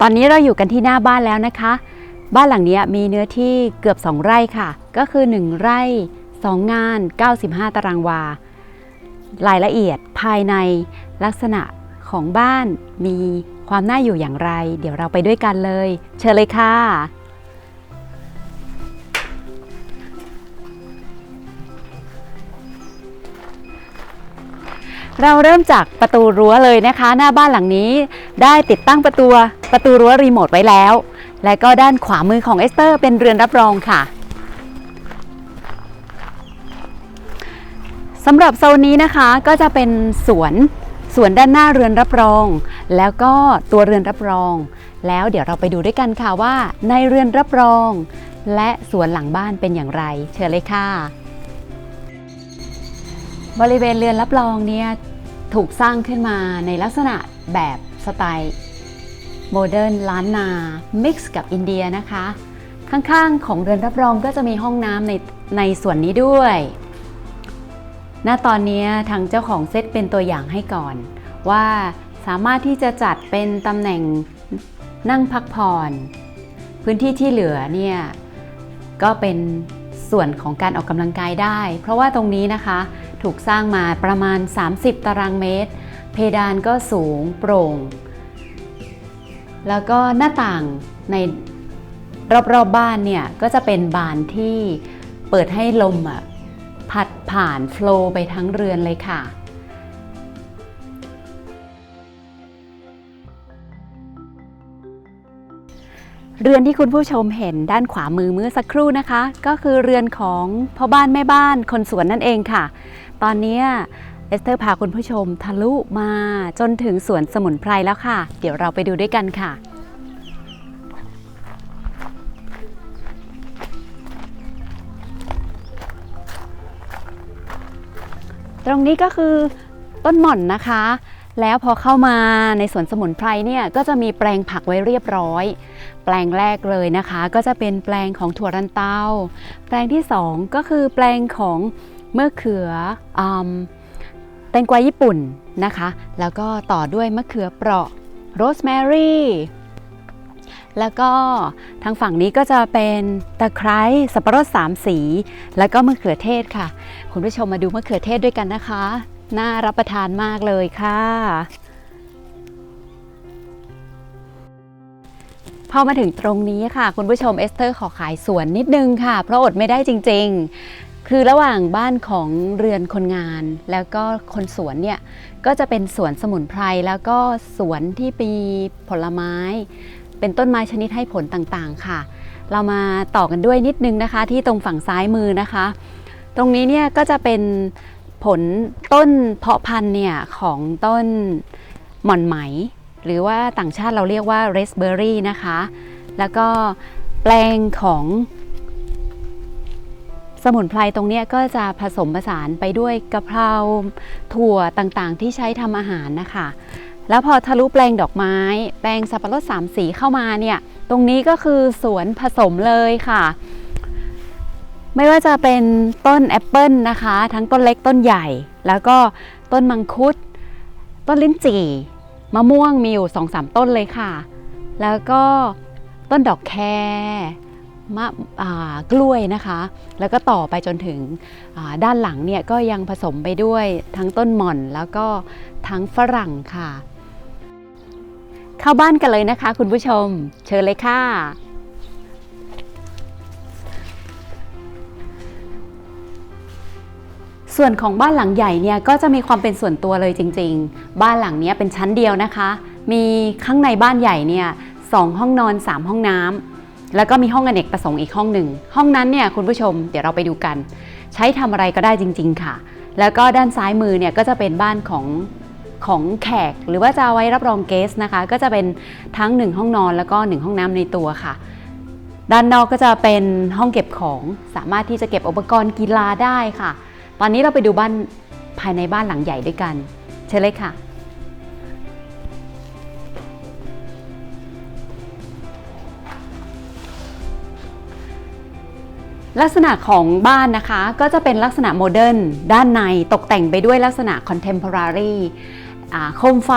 ตอนนี้เราอยู่กันที่หน้าบ้านแล้วนะคะ บ้านหลังนี้มีเนื้อที่เกือบ 2 ไร่ค่ะ ก็คือ 1 ไร่ 2 งาน 95 ตารางวา รายละเอียดภายในลักษณะของบ้านมีความน่าอยู่อย่างไร เดี๋ยวเราไปด้วยกันเลย เชิญเลยค่ะ เราเริ่มจากประตูรั้วเลยนะคะ หน้าบ้านหลังนี้ได้ติดตั้งประตูประตูรั้วรีโมทไว้แล้ว และก็ด้านขวามือของเอสเตอร์เป็นเรือนรับรองค่ะสำหรับโซนนี้นะคะก็จะเป็นสวนสวนด้านหน้าเรือนรับรอง แล้วก็ตัวเรือนรับรอง แล้วเดี๋ยวเราไปดูด้วยกันค่ะว่าในเรือนรับรอง และสวนหลังบ้านเป็นอย่างไร เชิญเลยค่ะ บริเวณเรือนรับรองเนี่ยถูกสร้างขึ้นมาในลักษณะแบบสไตล์โมเดิร์นล้านนา มิกซ์กับอินเดียนะคะ ข้างๆของเรือนรับรองก็จะมีห้องน้ำในในส่วนนี้ด้วย ณ ตอนนี้ทางเจ้าของเซตเป็นตัวอย่างให้ก่อน ว่าสามารถที่จะจัดเป็นตำแหน่งนั่งพักผ่อน พื้นที่ที่เหลือเนี่ย ก็เป็นส่วนของการออกกำลังกายได้ เพราะว่าตรงนี้นะคะ ถูกสร้างมาประมาณ 30 ตารางเมตร เพดานก็สูงโปร่ง แล้วก็หน้าต่างในรอบๆบบ้านเนี่ย ก็จะเป็นบานที่เปิดให้ลมอะพัดผ่านโฟล์ไปทั้งเรือนเลยค่ะเรือนที่คุณผู้ชมเห็นด้านขวามือเมื่อสักครู่นะคะ ก็คือเรือนของพ่อบ้านแม่บ้านคนสวนนั่นเองค่ะ ตอนนี้เอสเตอร์พาคุณผู้ชมทะลุมาจนถึงสวนสมุนไพรแล้วค่ะ เดี๋ยวเราไปดูด้วยกันค่ะตรงนี้ก็คือต้นหม่อนนะคะ แล้วพอเข้ามาในสวนสมุนไพรเนี่ยก็จะมีแปลงผักไว้เรียบร้อย แปลงแรกเลยนะคะ ก็จะเป็นแปลงของถั่วรันเตา แปลงที่ 2 ก็คือแปลงของ มะเขืออมแตงกวาญี่ปุ่นนะคะ แล้วก็ต่อด้วยมะเขือเปราะโรสแมรี่แล้วก็ทางฝั่งนี้ก็จะเป็นตะไคร้สับปะรดสามสี แล้วก็มะเขือเทศค่ะ คุณผู้ชมมาดูมะเขือเทศด้วยกันนะคะ น่ารับประทานมากเลยค่ะ พอมาถึงตรงนี้ค่ะ คุณผู้ชมเอสเตอร์ขอขายสวนนิดนึงค่ะ เพราะอดไม่ได้จริง ๆ คือระหว่างบ้านของเรือนคนงาน แล้วก็คนสวนเนี่ยก็จะเป็นสวนสมุนไพรแล้วก็สวนที่มีผลไม้ เป็นต้นไม้ชนิดให้ผลต่างๆค่ะ เรามาต่อกันด้วยนิดนึงนะคะ ที่ตรงฝั่งซ้ายมือนะคะ ตรงนี้เนี่ยก็จะเป็นผลต้นเพาะพันธุ์เนี่ยของต้นหม่อนไหม หรือว่าต่างชาติเราเรียกว่าเรสเบอร์รี่นะคะ แล้วก็แปลงของ มุนไพรตรงนี้ก็จะผสมผสานไปด้วยกะเพราถั่วต่างๆ ที่ใช้ทำอาหารนะคะ แล้วพอทะลุแปลงดอกไม้ แปลงสับปะรดสามสีเข้ามาเนี่ย ตรงนี้ก็คือสวนผสมเลยค่ะ ไม่ว่าจะเป็นต้นแอปเปิลนะคะ ทั้งต้นเล็กต้นใหญ่ แล้วก็ต้นมังคุด ต้นลิ้นจี่มะม่วงมีอยู่สองสามต้นเลยค่ะ แล้วก็ต้นดอกแค มะกล้วยนะคะ แล้วก็ต่อไปจนถึงด้านหลังเนี่ยก็ยังผสมไปด้วยทั้งต้นหม่อนแล้วก็ทั้งฝรั่งค่ะ เข้าบ้านกันเลยนะคะ คุณผู้ชม เชิญเลยค่ะส่วนของบ้านหลังใหญ่เนี่ยก็จะมีความเป็นส่วนตัวเลยจริง ๆ บ้านหลังนี้เป็นชั้นเดียวนะคะ มีข้างในบ้านใหญ่เนี่ยสองห้องนอน 3 ห้องน้ำ แล้วก็มีห้องอเนกประสงค์อีกห้องหนึ่ง ห้องนั้นเนี่ยคุณผู้ชมเดี๋ยวเราไปดูกัน ใช้ทำอะไรก็ได้จริง ๆ ค่ะ แล้วก็ด้านซ้ายมือเนี่ยก็จะเป็นบ้านของของแขก หรือว่าจะาไว้รับรองเกสนะคะ ก็จะเป็นทั้ง 1 ห้องนอนแล้วก็ 1 ห้องน้ำในตัวค่ะ ด้านนอกก็จะเป็นห้องเก็บของสามารถที่จะเก็บอุปกรณ์กีฬาได้ค่ะ ตอนนี้เราไปดูบ้านภายในบ้านหลังใหญ่ด้วยกัน เชิญเลยค่ะ ลักษณะของบ้านนะคะก็จะเป็นลักษณะโมเดิร์นด้านในตกแต่งไปด้วยลักษณะคอนเทมพอรารี่โคมไฟ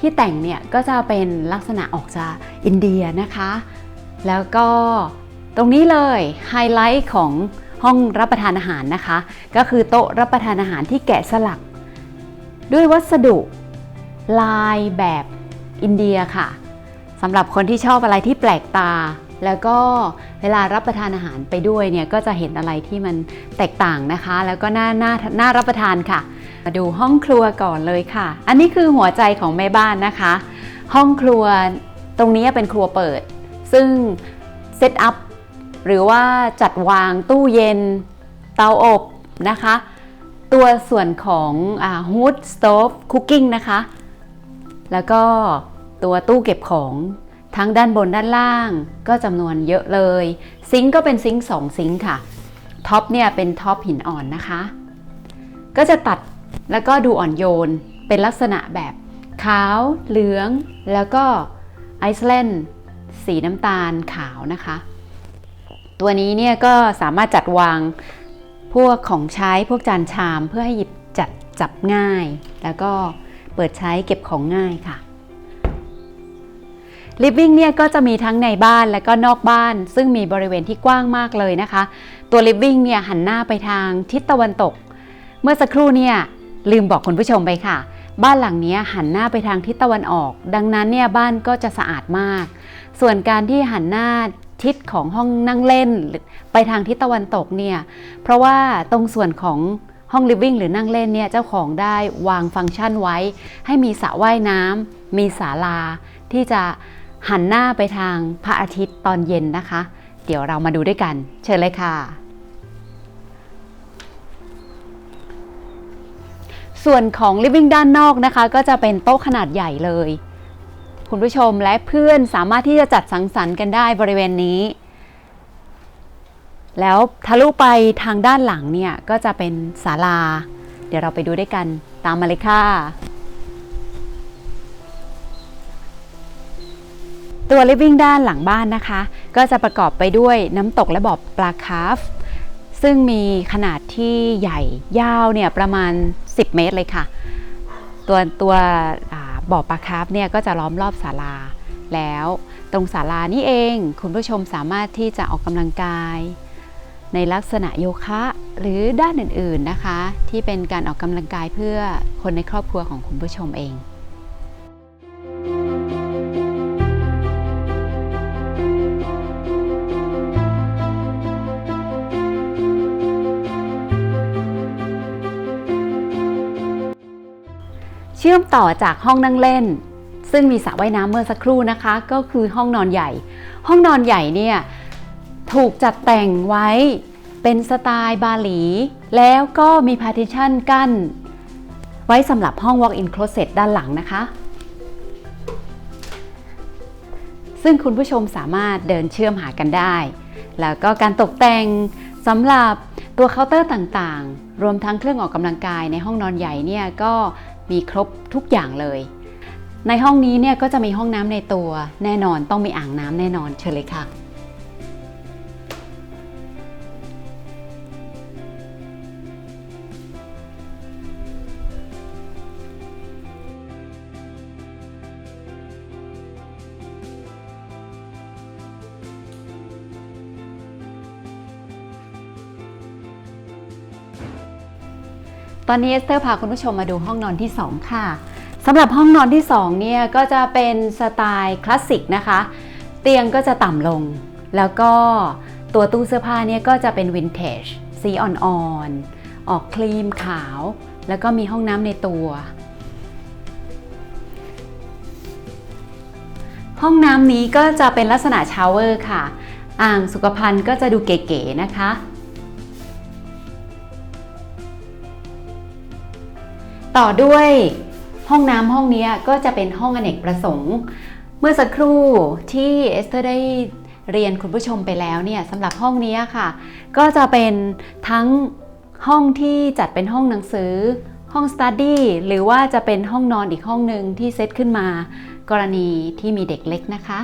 ที่แต่งเนี่ยก็จะเป็นลักษณะออกจากอินเดียนะคะ แล้วก็ตรงนี้เลยไฮไลท์ของห้องรับประทานอาหารนะคะ ก็คือโต๊ะรับประทานอาหารที่แกะสลัก ด้วยวัสดุลายแบบอินเดียค่ะสำหรับคนที่ชอบอะไรที่แปลกตา แล้วก็เวลารับประทานอาหารไปด้วยเนี่ยก็จะเห็นอะไรที่มันแตกต่างนะคะ แล้วก็น่าน่าน่ารับประทานค่ะ มาดูห้องครัวก่อนเลยค่ะ อันนี้คือหัวใจของแม่บ้านนะคะ ห้องครัวตรงนี้เป็นครัวเปิด ซึ่งเซตอัพหรือว่าจัดวางตู้เย็นเตาอบนะคะ ตัวส่วนของฮูดสโตฟคุกกิ้งนะคะ แล้วก็ตัวตู้เก็บของ ทั้งด้านบนด้านล่างก็จำนวนเยอะเลย ซิงก็เป็นซิงสองซิงค่ะ ท็อปเนี่ยเป็นท็อปหินอ่อนนะคะ ก็จะตัดแล้วก็ดูอ่อนโยน เป็นลักษณะแบบขาว เหลือง แล้วก็ไอซ์แลนด์สีน้ำตาลขาวนะคะ ตัวนี้เนี่ยก็สามารถจัดวางพวกของใช้พวกจานชามเพื่อให้หยิบจัดจับง่าย แล้วก็เปิดใช้เก็บของง่ายค่ะ ลิฟวิ่งเนี่ยก็จะมีทั้งในบ้านและก็นอกบ้าน ซึ่งมีบริเวณที่กว้างมากเลยนะคะ ตัวลิฟวิ่งเนี่ยหันหน้าไปทางทิศตะวันตก เมื่อสักครู่เนี่ยลืมบอกคุณผู้ชมไปค่ะ บ้านหลังนี้หันหน้าไปทางทิศตะวันออก ดังนั้นเนี่ยบ้านก็จะสะอาดมาก ส่วนการที่หันหน้าทิศของห้องนั่งเล่น ไปทางทิศตะวันตกเนี่ยเพราะว่าตรงส่วนของห้องลิฟวิ่งหรือนั่งเล่นเนี่ยเจ้าของได้วางฟังก์ชันไว้ ให้มีสระว่ายน้ำมีศาลาที่จะ หันหน้าไปทางพระอาทิตย์ตอนเย็นนะคะ เดี๋ยวเรามาดูด้วยกัน เชิญเลยค่ะ ส่วนของ living ด้านนอกนะคะ ก็จะเป็นโต๊ะขนาดใหญ่เลย คุณผู้ชมและเพื่อนสามารถที่จะจัดสังสรรค์กันได้บริเวณนี้ แล้วทะลุไปทางด้านหลังเนี่ยก็จะเป็นศาลา เดี๋ยวเราไปดูด้วยกันตามมาเลยค่ะ ตัว living ด้านหลังบ้านนะคะ ก็จะประกอบไปด้วยน้ำตกและบ่อปลาคาร์ฟซึ่งมีขนาดที่ใหญ่ยาวเนี่ยประมาณ 10 เมตรเลยค่ะ ตัวตัวบ่อปลาคาร์ฟเนี่ยก็จะล้อมรอบศาลา แล้วตรงศาลานี่เอง คุณผู้ชมสามารถที่จะออกกำลังกาย ในลักษณะโยคะหรือด้านอื่นๆนะคะ ที่เป็นการออกกำลังกายเพื่อคนในครอบครัวของคุณผู้ชมเอง ชื่อมต่อจากห้องนั่งเล่น ซึ่งมีสระว่ายน้ำเมื่อสักครู่นะคะ ก็คือห้องนอนใหญ่ ห้องนอนใหญ่เนี่ยถูกจัดแต่งไว้เป็นสไตล์บาหลี แล้วก็มี partition กั้น ไว้สำหรับห้อง walk-in closet ด้านหลังนะคะ ซึ่งคุณผู้ชมสามารถเดินเชื่อมหากันได้ แล้วก็การตกแต่งสำหรับตัวเคาน์เตอร์ต่างๆ รวมทั้งเครื่องออกกำลังกายในห้องนอนใหญ่เนี่ยก็ มีครบทุกอย่างเลย ในห้องนี้เนี่ยก็จะมีห้องน้ำในตัวแน่นอนต้องมีอ่างน้ำแน่นอนเชิญเลยค่ะ ตอนนี้เอสเตอร์พาคุณผู้ชมมาดูห้องนอนที่ 2 ค่ะสำหรับห้องนอนที่ 2 เนี่ยก็จะเป็นสไตล์คลาสสิกนะคะ เตียงก็จะต่ำลง แล้วก็ตัวตู้เสื้อผ้าเนี่ยก็จะเป็นวินเทจสีอ่อนๆออกครีมขาว แล้วก็มีห้องน้ำในตัว ห้องน้ำนี้ก็จะเป็นลักษณะชาวเวอร์ค่ะ อ่างสุขภัณฑ์ก็จะดูเก๋ๆนะคะ ต่อด้วยห้องน้ำห้องนี้ก็จะเป็นห้องอเนกประสงค์ เมื่อสักครู่ที่เอสเตอร์ได้เรียนคุณผู้ชมไปแล้วเนี่ยสำหรับห้องนี้ค่ะ ก็จะเป็นทั้งห้องที่จัดเป็นห้องหนังสือ ห้องสตัดดี้หรือว่าจะเป็นห้องนอนอีกห้องหนึ่งที่เซตขึ้นมา กรณีที่มีเด็กเล็กนะคะ